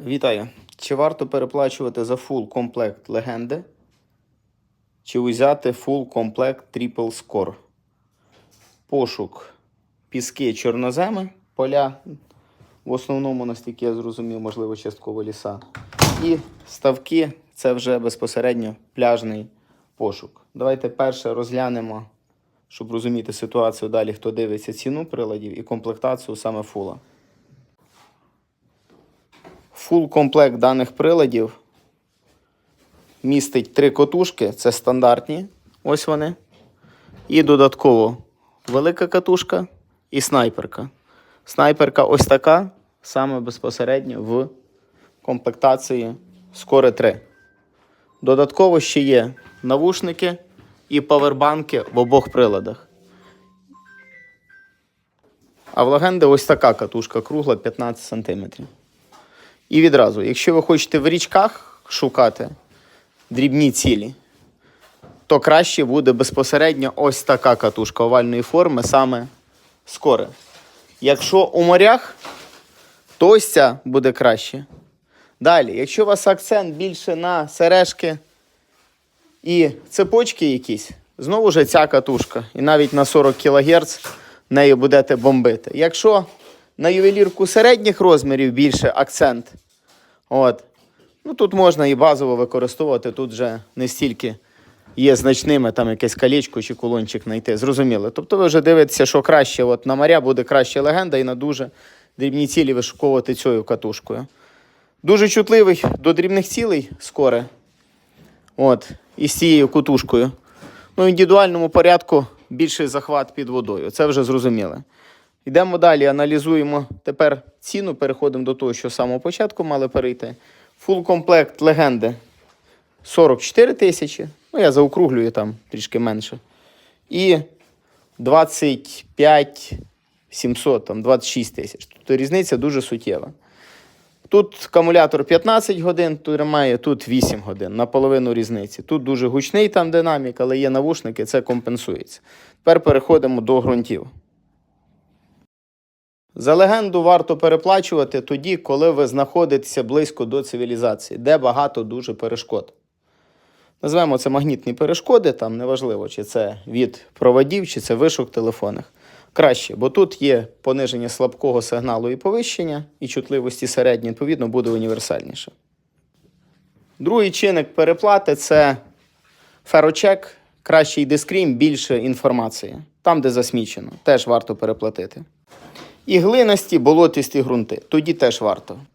Вітаю. Чи варто переплачувати за фул комплект легенди? Чи взяти фул комплект Triple Score? Пошук піски чорноземи, поля, в основному, наскільки я зрозумів, можливо, частково ліса. І ставки це вже безпосередньо пляжний пошук. Давайте перше розглянемо, щоб розуміти ситуацію далі, хто дивиться ціну приладів і комплектацію саме фула. Фул комплект даних приладів містить три котушки, це стандартні, ось вони. І додатково велика катушка і снайперка. Снайперка ось така, саме безпосередньо в комплектації Score 3. Додатково ще є навушники і павербанки в обох приладах. А в легенди ось така катушка кругла 15 см. І відразу, якщо ви хочете в річках шукати дрібні цілі, то краще буде безпосередньо ось така катушка овальної форми, саме скоре. Якщо у морях, то ось ця буде краще. Далі, якщо у вас акцент більше на сережки і цепочки якісь, знову ж ця катушка. І навіть на 40 кГц нею будете бомбити. Якщо на ювелірку середніх розмірів більше акцент, от, ну тут можна і базово використовувати, тут вже не стільки є значними там якесь колечко чи кулончик знайти. Зрозуміло. Тобто ви вже дивитеся, що краще от на моря буде краще легенда і на дуже дрібні цілі вишуковувати цією катушкою. Дуже чутливий до дрібних цілей скоре. От, і цією кутушкою. Ну, в індивідуальному порядку більший захват під водою. Це вже зрозуміло. Йдемо далі, аналізуємо тепер ціну, переходимо до того, що з самого початку мали перейти. Фул комплект легенди 44 тисячі. Ну, я заокруглюю там трішки менше. І 25 700, там 26 тисяч. Тобто різниця дуже суттєва. Тут акумулятор 15 годин тримає, тут 8 годин, наполовину різниці. Тут дуже гучний там динамік, але є навушники, це компенсується. Тепер переходимо до ґрунтів. За легенду варто переплачувати тоді, коли ви знаходитеся близько до цивілізації, де багато дуже перешкод. Назвемо це магнітні перешкоди, там неважливо, чи це від проводів, чи це вишок телефонних. Краще, бо тут є пониження слабкого сигналу і повищення, і чутливості середньої, відповідно, буде універсальніше. Другий чинник переплати це ферочек, кращий дискрім, більше інформації. Там, де засмічено, теж варто переплатити. І глинасті, болотисті ґрунти. Тоді теж варто.